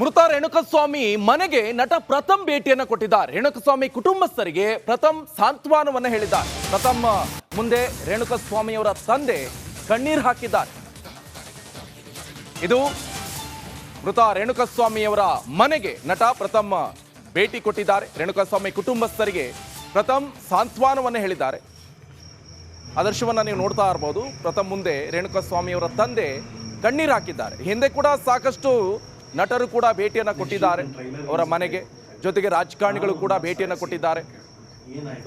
ಮೃತ ರೇಣುಕಸ್ವಾಮಿ ಮನೆಗೆ ನಟ ಪ್ರಥಮ್ ಭೇಟಿಯನ್ನು ಕೊಟ್ಟಿದ್ದಾರೆ. ರೇಣುಕಸ್ವಾಮಿ ಕುಟುಂಬಸ್ಥರಿಗೆ ಪ್ರಥಮ್ ಸಾಂತ್ವನವನ್ನ ಹೇಳಿದ್ದಾರೆ. ಪ್ರಥಮ್ ಮುಂದೆ ರೇಣುಕಸ್ವಾಮಿಯವರ ತಂದೆ ಕಣ್ಣೀರು ಹಾಕಿದ್ದಾರೆ. ಇದು ಮೃತ ರೇಣುಕಸ್ವಾಮಿಯವರ ಮನೆಗೆ ನಟ ಪ್ರಥಮ್ ಭೇಟಿ ಕೊಟ್ಟಿದ್ದಾರೆ. ರೇಣುಕಸ್ವಾಮಿ ಕುಟುಂಬಸ್ಥರಿಗೆ ಪ್ರಥಮ್ ಸಾಂತ್ವನವನ್ನ ಹೇಳಿದ್ದಾರೆ. ಆದರ್ಶವನ್ನ ನೀವು ನೋಡ್ತಾ ಇರ್ಬೋದು. ಪ್ರಥಮ್ ಮುಂದೆ ರೇಣುಕಸ್ವಾಮಿಯವರ ತಂದೆ ಕಣ್ಣೀರು ಹಾಕಿದ್ದಾರೆ. ಹಿಂದೆ ಕೂಡ ಸಾಕಷ್ಟು ನಟರು ಕೂಡ ಭೇಟಿಯನ್ನು ಕೊಟ್ಟಿದ್ದಾರೆ ಅವರ ಮನೆಗೆ. ಜೊತೆಗೆ ರಾಜಕಾರಣಿಗಳು ಕೂಡ ಭೇಟಿಯನ್ನು ಕೊಟ್ಟಿದ್ದಾರೆ.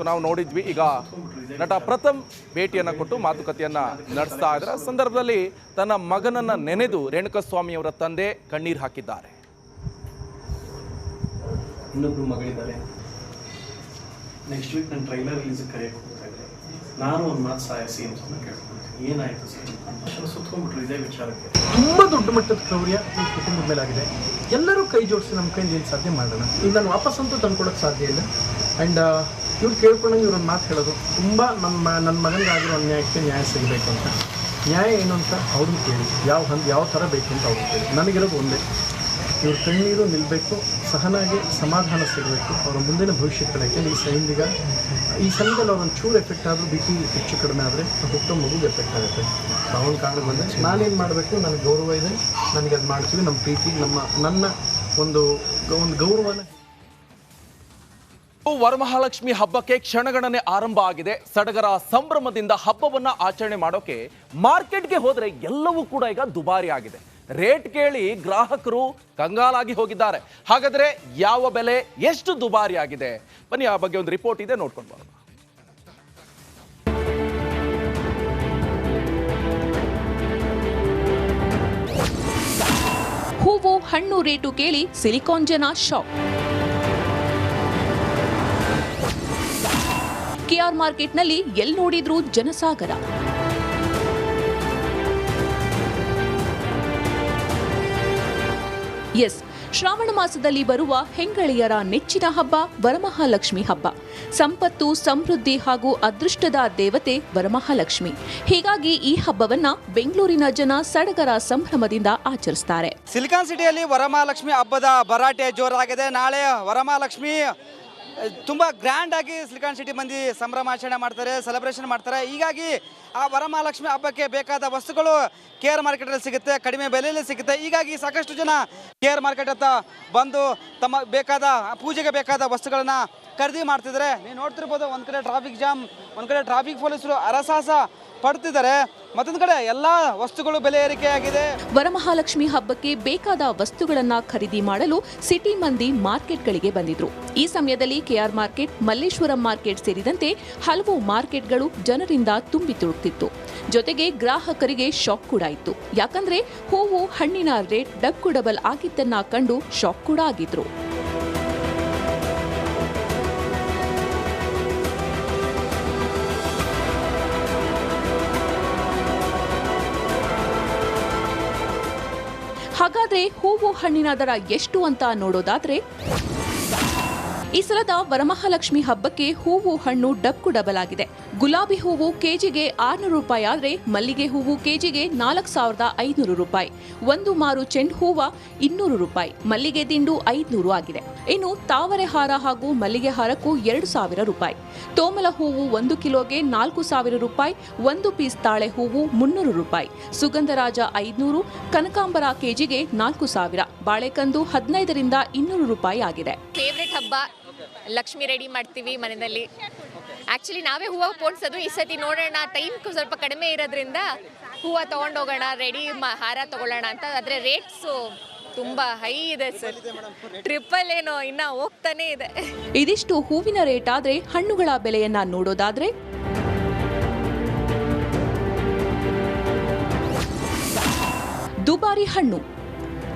ನಾವು ನೋಡಿದ್ವಿ, ಈಗ ನಟ ಪ್ರಥಮ್ ಭೇಟಿಯನ್ನು ಕೊಟ್ಟು ಮಾತುಕತೆಯನ್ನು ನಡೆಸ್ತಾ ಇದ್ದಾರೆ. ಸಂದರ್ಭದಲ್ಲಿ ತನ್ನ ಮಗನನ್ನು ನೆನೆದು ರೇಣುಕಸ್ವಾಮಿಯವರ ತಂದೆ ಕಣ್ಣೀರು ಹಾಕಿದ್ದಾರೆ. ಇನ್ನೊಬ್ರು ಮಗಳಿದ್ದಾರೆ ನೆಕ್ಸ್ಟ್ ವೀಕ್ ನನ್ನ ಟ್ರೈಲರ್ ರಿಲೀಸ್ ಕರೆಯಕ್ಕೆ ಹೋಗ್ತಾ ಇದ್ದೆ ನಾನು ಒಂದು ಮಾತು ಸಹಾಯ ಸಿ ಸನ್ನ ಕೇಳ್ಕೊಂಡೆ ಏನಾಯ್ತು ಸರ್? ಅಷ್ಟು ಸುತ್ಕೊಂಡ್ಬಿಟ್ರು ಇದೇ ವಿಚಾರಕ್ಕೆ. ತುಂಬ ದೊಡ್ಡ ಮಟ್ಟದ ಕ್ರೌರ್ಯ ಈ ಕುಟುಂಬದ ಮೇಲೆ ಆಗಿದೆ ಎಲ್ಲರೂ ಕೈ ಜೋಡಿಸಿ ನಮ್ಮ ಕೈಯಿಂದ ಏನು ಸಾಧ್ಯ ಮಾಡೋಣ? ಈಗ ನಾನು ವಾಪಸ್ ಅಂತೂ ತಂದ್ಕೊಡೋಕ್ಕೆ ಸಾಧ್ಯ ಇಲ್ಲ. ಆ್ಯಂಡ್ ಇವ್ರು ಕೇಳ್ಕೊಂಡಂಗೆ ಇವ್ರೊಂದು ಮಾತು ಹೇಳೋದು ತುಂಬ ನಮ್ಮ, ನನ್ನ ಮಗನಿಗೆ ಆಗಿರೋ ಅನ್ಯಾಯಕ್ಕೆ ನ್ಯಾಯ ಸಿಗಬೇಕು ಅಂತ. ನ್ಯಾಯ ಏನು ಅಂತ ಅವ್ರನ್ನ ಕೇಳಿ. ಯಾವ ಹಂತ ಯಾವ ಥರ ಬೇಕು ಅಂತ ಅವ್ರನ್ನ ಕೇಳಿ. ನನಗಿರೋದು ಒಂದೇ. ಇವ್ರ ಕಣ್ಣೀರು ನಿಲ್ಲಬೇಕು ಸಹನಾಗಿ ಸಮಾಧಾನ ಸಿಗಬೇಕು, ಅವರ ಮುಂದಿನ ಭವಿಷ್ಯ ಕಡೆಗೆ ಈ ಸೈನಿಗ ಈ ಸಮಯದಲ್ಲಿ ಒಂದು ಚೂರು ಎಫೆಕ್ಟ್ ಆದರೂ ಬಿ ಪಿ ಹೆಚ್ಚು ಕಡಿಮೆ ಆದರೆ ಹುಟ್ಟೋ ಮಗುಗೆ ಎಫೆಕ್ಟ್ ಆಗುತ್ತೆ. ಅವನ ಕಾರಣ ಬಂದರೆ ನಾನೇನು ಮಾಡಬೇಕು? ನನಗೆ ಗೌರವ ಇದೆ. ನನಗೆ ಅದು ಮಾಡ್ತೀವಿ. ನಮ್ಮ ಪ್ರೀತಿ ನಮ್ಮ, ನನ್ನ ಒಂದು ಒಂದು ಗೌರವನ ವರಮಹಾಲಕ್ಷ್ಮಿ ಹಬ್ಬಕ್ಕೆ ಕ್ಷಣಗಣನೆ ಆರಂಭ ಆಗಿದೆ. ಸಡಗರ ಸಂಭ್ರಮದಿಂದ ಹಬ್ಬವನ್ನ ಆಚರಣೆ ಮಾಡೋಕೆ ಮಾರ್ಕೆಟ್ಗೆ ಹೋದರೆ ಎಲ್ಲವೂ ಕೂಡ ಈಗ ದುಬಾರಿ ಆಗಿದೆ. ರೇಟ್ ಕೇಳಿ ಗ್ರಾಹಕರು ಕಂಗಾಲಾಗಿ ಹೋಗಿದ್ದಾರೆ. ಹಾಗಾದ್ರೆ ಯಾವ ಬೆಲೆ ಎಷ್ಟು ದುಬಾರಿ ಆಗಿದೆ ಬನ್ನಿ, ಆ ಬಗ್ಗೆ ಒಂದು ರಿಪೋರ್ಟ್ ಇದೆ, ನೋಡ್ಕೊಂಡು ಬರೋಣ. ಹೂವು ಹಣ್ಣು ರೇಟು ಕೇಳಿ ಸಿಲಿಕಾನ್ ಜನ ಶಾಕ್. ಕೆಆರ್ ಮಾರ್ಕೆಟ್ನಲ್ಲಿ ಎಲ್ಲಿ ನೋಡಿದ್ರೂ ಜನಸಾಗರ. ಎಸ್, ಶ್ರಾವಣ ಮಾಸದಲ್ಲಿ ಬರುವ ಹೆಂಗಳಿಯರ ನೆಚ್ಚಿನ ಹಬ್ಬ ವರಮಹಾಲಕ್ಷ್ಮಿ ಹಬ್ಬ. ಸಂಪತ್ತು, ಸಮೃದ್ಧಿ ಹಾಗೂ ಅದೃಷ್ಟದ ದೇವತೆ ವರಮಹಾಲಕ್ಷ್ಮಿ. ಹೀಗಾಗಿ ಈ ಹಬ್ಬವನ್ನ ಬೆಂಗಳೂರಿನ ಜನ ಸಡಗರ ಸಂಭ್ರಮದಿಂದ ಆಚರಿಸ್ತಾರೆ. ಸಿಲಿಕಾನ್ ಸಿಟಿಯಲ್ಲಿ ವರಮಹಾಲಕ್ಷ್ಮಿ ಹಬ್ಬದ ಭರಾಟೆ ಜೋರಾಗಿದೆ. ನಾಳೆ ವರಮಹಾಲಕ್ಷ್ಮಿ, ತುಂಬ ಗ್ರ್ಯಾಂಡಾಗಿ ಸಿಲಿಕಾನ್ ಸಿಟಿ ಮಂದಿ ಸಂಭ್ರಮಾಚರಣೆ ಮಾಡ್ತಾರೆ ಸೆಲೆಬ್ರೇಷನ್ ಮಾಡ್ತಾರೆ. ಹೀಗಾಗಿ ಆ ವರಮಹಾಲಕ್ಷ್ಮಿ ಹಬ್ಬಕ್ಕೆ ಬೇಕಾದ ವಸ್ತುಗಳು ಕೆ ಆರ್ ಮಾರ್ಕೆಟಲ್ಲಿ ಸಿಗುತ್ತೆ, ಕಡಿಮೆ ಬೆಲೆಯಲ್ಲಿ ಸಿಗುತ್ತೆ. ಹೀಗಾಗಿ ಸಾಕಷ್ಟು ಜನ ಕೆ ಆರ್ ಮಾರ್ಕೆಟ್ ಹತ್ತ ಬಂದು ತಮ್ಮ ಬೇಕಾದ, ಪೂಜೆಗೆ ಬೇಕಾದ ವಸ್ತುಗಳನ್ನ ಖರೀದಿ ಮಾಡ್ತಿದ್ದಾರೆ. ನೀವು ನೋಡ್ತಿರ್ಬೋದು, ಒಂದು ಕಡೆ ಟ್ರಾಫಿಕ್ ಜಾಮ್ ಒಂದು ಕಡೆ ಟ್ರಾಫಿಕ್ ಪೊಲೀಸರು ಅರಸಾಸ ಪಡ್ತಿದ್ದಾರೆ. ಮತ್ತೊಂದು ಕಡೆ ಎಲ್ಲಾ ವಸ್ತುಗಳು ಬೆಲೆ ಏರಿಕೆಯಾಗಿದೆ ವರಮಹಾಲಕ್ಷ್ಮಿ ಹಬ್ಬಕ್ಕೆ ಬೇಕಾದ ವಸ್ತುಗಳನ್ನ ಖರೀದಿ ಮಾಡಲು ಸಿಟಿ ಮಂದಿ ಮಾರ್ಕೆಟ್ಗಳಿಗೆ ಬಂದಿದ್ರು. ಈ ಸಮಯದಲ್ಲಿ ಕೆಆರ್ ಮಾರ್ಕೆಟ್ ಮಲ್ಲೇಶ್ವರಂ ಮಾರ್ಕೆಟ್ ಸೇರಿದಂತೆ ಹಲವು ಮಾರ್ಕೆಟ್ಗಳು ಜನರಿಂದ ತುಂಬಿ ತುಳುಕ್ತಿತ್ತು ಜೊತೆಗೆ ಗ್ರಾಹಕರಿಗೆ ಶಾಕ್ ಕೂಡ ಇತ್ತು. ಯಾಕಂದ್ರೆ ಹೂವು ಹಣ್ಣಿನ ರೇಟ್ ಡಕ್ಕು ಡಬಲ್ ಆಗಿದ್ದನ್ನ ಕಂಡು ಶಾಕ್ ಕೂಡ ಆಗಿದ್ರು. ಹಾಗಾದ್ರೆ ಹೂವು ಹಣ್ಣಿನ ದರ ಎಷ್ಟು ಅಂತ ನೋಡೋದಾದ್ರೆ ಈ ಸಲದ ವರಮಹಾಲಕ್ಷ್ಮಿ ಹಬ್ಬಕ್ಕೆ ಹೂವು ಹಣ್ಣು ಡಬ್ಕು ಡಬಲ್ ಆಗಿದೆ ಗುಲಾಬಿ ಹೂವು ಕೆಜಿಗೆ ಆರ್ನೂರು ರೂಪಾಯಿ ಆದರೆ ಮಲ್ಲಿಗೆ ಹೂವು ಕೆಜಿಗೆ ನಾಲ್ಕು ಸಾವಿರದ ಐನೂರು ರೂಪಾಯಿ. ಒಂದು ಮಾರು ಚೆಂಡು ಹೂವ ಇನ್ನೂರು ರೂಪಾಯಿ. ಮಲ್ಲಿಗೆ ದಿಂಡು ಐದುನೂರು ಆಗಿದೆ. ಇನ್ನು ತಾವರೆ ಹಾರ ಹಾಗೂ ಮಲ್ಲಿಗೆ ಹಾರಕ್ಕೂ ಎರಡು ಸಾವಿರ ರೂಪಾಯಿ. ತೋಮಲ ಹೂವು ಒಂದು ಕಿಲೋಗೆ ನಾಲ್ಕು ಸಾವಿರ ರೂಪಾಯಿ. ಒಂದು ಪೀಸ್ ತಾಳೆ ಹೂವು ಮುನ್ನೂರು ರೂಪಾಯಿ. ಸುಗಂಧರಾಜ ಐದುನೂರು, ಕನಕಾಂಬರ ಕೆಜಿಗೆ ನಾಲ್ಕು ಸಾವಿರ. ಬಾಳೆಕಂದು ಹದಿನೈದರಿಂದ ಇನ್ನೂರು ರೂಪಾಯಿ ಆಗಿದೆ. ಫೇವ್ರೆಟ್ ಹಬ್ಬ? ಲಕ್ಷ್ಮಿ ರೆಡಿ ಮಾಡ್ತೀವಿ ಮನೆಯಲ್ಲಿ. ಆ್ಯಕ್ಚುಲಿ ನಾವೇ ಹೂವು ಪೋಣಿಸೋದು. ಈ ಸತಿ ನೋಡೋಣ ಟೈಮ್ ಸ್ವಲ್ಪ ಕಡಿಮೆ ಇರೋದ್ರಿಂದ ಹೂವು ತೊಗೊಂಡೋಗೋಣ ರೆಡಿ ಹಾರ ತೊಗೊಳ್ಳೋಣ ಅಂತ. ಆದರೆ ರೇಟ್ಸು ತುಂಬ ಹೈ ಇದೆ ಸರ್ ಟ್ರಿಪಲ್ ಏನೋ, ಇನ್ನ ಹೋಗ್ತಾನೆ ಇದೆ. ಇದಿಷ್ಟು ಹೂವಿನ ರೇಟ್ ಆದ್ರೆ ಹಣ್ಣುಗಳ ಬೆಲೆಯನ್ನ ನೋಡೋದಾದ್ರೆ ದುಬಾರಿ ಹಣ್ಣು.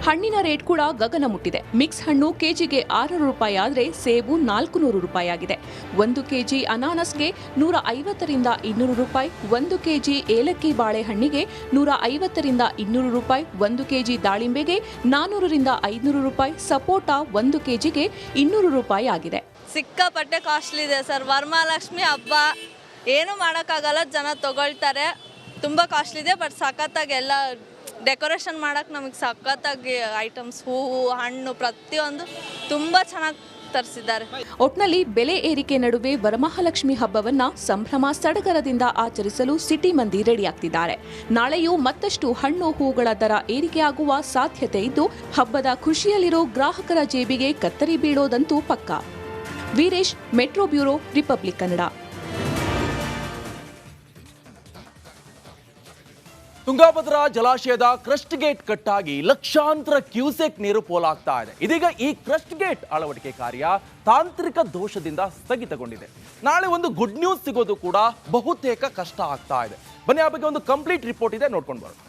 ಹಣ್ಣಿನ ರೇಟ್ ಕೂಡ ಗಗನ ಮುಟ್ಟಿದೆ. ಮಿಕ್ಸ್ ಹಣ್ಣು ಕೆಜಿಗೆ ಆರು ರೂಪಾಯಿ ಆದರೆ ಸೇಬು ನಾಲ್ಕು ನೂರು ರೂಪಾಯಿ ಆಗಿದೆ. ಒಂದು ಕೆಜಿ ಅನಾನಸ್ಗೆ ನೂರ ಐವತ್ತರಿಂದ ಇನ್ನೂರು ರೂಪಾಯಿ, ಒಂದು ಕೆಜಿ ಏಲಕ್ಕಿ ಬಾಳೆಹಣ್ಣಿಗೆ ನೂರ ಐವತ್ತರಿಂದ ಇನ್ನೂರು ರೂಪಾಯಿ, ಒಂದು ಕೆಜಿ ದಾಳಿಂಬೆಗೆ ನಾನ್ನೂರರಿಂದ ಐನೂರು ರೂಪಾಯಿ, ಸಪೋಟ ಒಂದು ಕೆಜಿಗೆ ಇನ್ನೂರು ರೂಪಾಯಿ ಆಗಿದೆ. ಸಿಕ್ಕಾಪಟ್ಟೆ ಕಾಸ್ಟ್ಲಿ ಇದೆ ಸರ್. ವರಮಹಾಲಕ್ಷ್ಮಿ ಹಬ್ಬ. ಏನು ಮಾಡೋಕ್ಕಾಗಲ್ಲ, ಜನ ತಗೊಳ್ತಾರೆ. ತುಂಬ ಕಾಸ್ಟ್ಲಿ ಇದೆ ಬಟ್ ಸಖತ್ತಾಗಿ ಎಲ್ಲ ಡೆಕೋರೇಷನ್ ಮಾಡೋಕ್ಕೆ ನಮಗೆ ಸಖತ್ತಾಗಿ ಐಟಮ್ಸ್ ಹೂವು ಹಣ್ಣು ಪ್ರತಿಯೊಂದು ತುಂಬ ಚೆನ್ನಾಗಿ ತರಿಸಿದ್ದಾರೆ. ಒಟ್ನಲ್ಲಿ ಬೆಲೆ ಏರಿಕೆ ನಡುವೆ ವರಮಹಾಲಕ್ಷ್ಮಿ ಹಬ್ಬವನ್ನ ಸಂಭ್ರಮ ಸಡಗರದಿಂದ ಆಚರಿಸಲು ಸಿಟಿ ಮಂದಿ ರೆಡಿಯಾಗ್ತಿದ್ದಾರೆ. ನಾಳೆಯೂ ಮತ್ತಷ್ಟು ಹಣ್ಣು, ಹೂಗಳ ದರ ಏರಿಕೆಯಾಗುವ ಸಾಧ್ಯತೆ ಇದ್ದು, ಹಬ್ಬದ ಖುಷಿಯಲ್ಲಿರೋ ಗ್ರಾಹಕರ ಜೇಬಿಗೆ ಕತ್ತರಿ ಬೀಳೋದಂತೂ ಪಕ್ಕಾ. Veeresh, metro bureau, Republic Kannada. Tungabhadra ಜಲಾಶಯದ ಕ್ರಸ್ಟ್ ಗೇಟ್ ಕಟ್ಟಾಗಿ ಲಕ್ಷಾಂತರ ಕ್ಯೂಸೆಕ್ ನೀರು ಪೋಲಾಗ್ತಾ ಇದೆ. ಇದೀಗ ಈ ಕ್ರಸ್ಟ್ ಗೇಟ್ ಅಳವಡಿಕೆ ಕಾರ್ಯ ತಾಂತ್ರಿಕ ದೋಷದಿಂದ ಸ್ಥಗಿತಗೊಂಡಿದೆ. ನಾಳೆ ಒಂದು ಗುಡ್ ನ್ಯೂಸ್ ಸಿಗೋದು ಕೂಡ ಬಹುತೇಕ ಕಷ್ಟ ಆಗ್ತಾ ಇದೆ. ಬನ್ನಿ ಆ ಬಗ್ಗೆ ಒಂದು ಕಂಪ್ಲೀಟ್ ರಿಪೋರ್ಟ್ ಇದೆ, ನೋಡ್ಕೊಂಡು ಬರೋಣ.